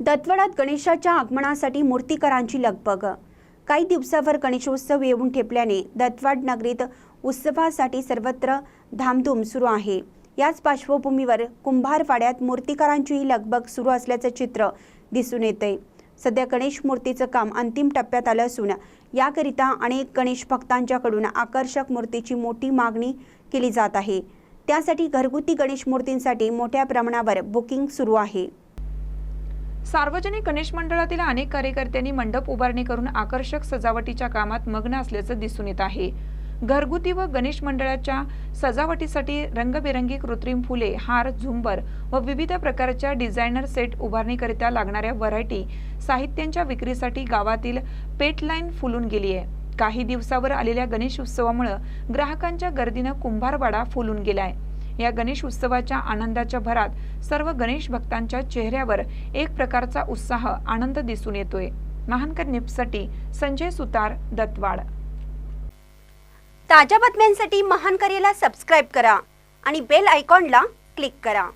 दत्तवाडात गणेशाच्या आगमनासाठी मूर्तीकरांची लगबग. काही दिवसावर गणेशोत्सव येऊन ठेपल्याने दत्तवाड नगरीत उत्सवासाठी सर्वत्र धामधूम सुरू आहे. याच पार्श्वभूमीवर कुंभारवाड्यात मूर्तीकारांची लगबग सुरू असल्याचं चित्र दिसून येते सध्या गणेश मूर्तीचं काम अंतिम टप्प्यात आलं असून याकरिता अनेक गणेश भक्तांच्याकडून आकर्षक मूर्तीची मोठी मागणी केली जात आहे. त्यासाठी घरगुती गणेश मूर्तींसाठी मोठ्या प्रमाणावर बुकिंग सुरू आहे. सार्वजनिक गणेश मंडळातील अनेक कार्यकर्त्यांनी मंडप उभारणी करून आकर्षक सजावटीच्या कामात मग्न असल्याचं दिसून येत आहे. घरगुती व गणेश मंडळाच्या सजावटीसाठी रंगबेरंगी कृत्रिम फुले हार झुंबर व विविध प्रकारच्या डिझायनर सेट उभारणीकरिता लागणाऱ्या व्हरायटी साहित्यांच्या विक्रीसाठी गावातील पेटलाईन फुलून गेली आहे. काही दिवसावर आलेल्या गणेश उत्सवामुळे ग्राहकांच्या गर्दीनं कुंभारवाडा फुलून गेलाय. या गणेश उत्सवाच्या आनंदाच्या भरात सर्व गणेश भक्तांच्या चेहऱ्यावर एक प्रकारचा उत्साह आनंद दिसून येतोय. महानकर निपसाठी संजय सुतार दत्तवाड. ताज्या बातम्यांसाठी महानकरेला सबस्क्राईब करा आणि बेल आयकॉनला क्लिक करा.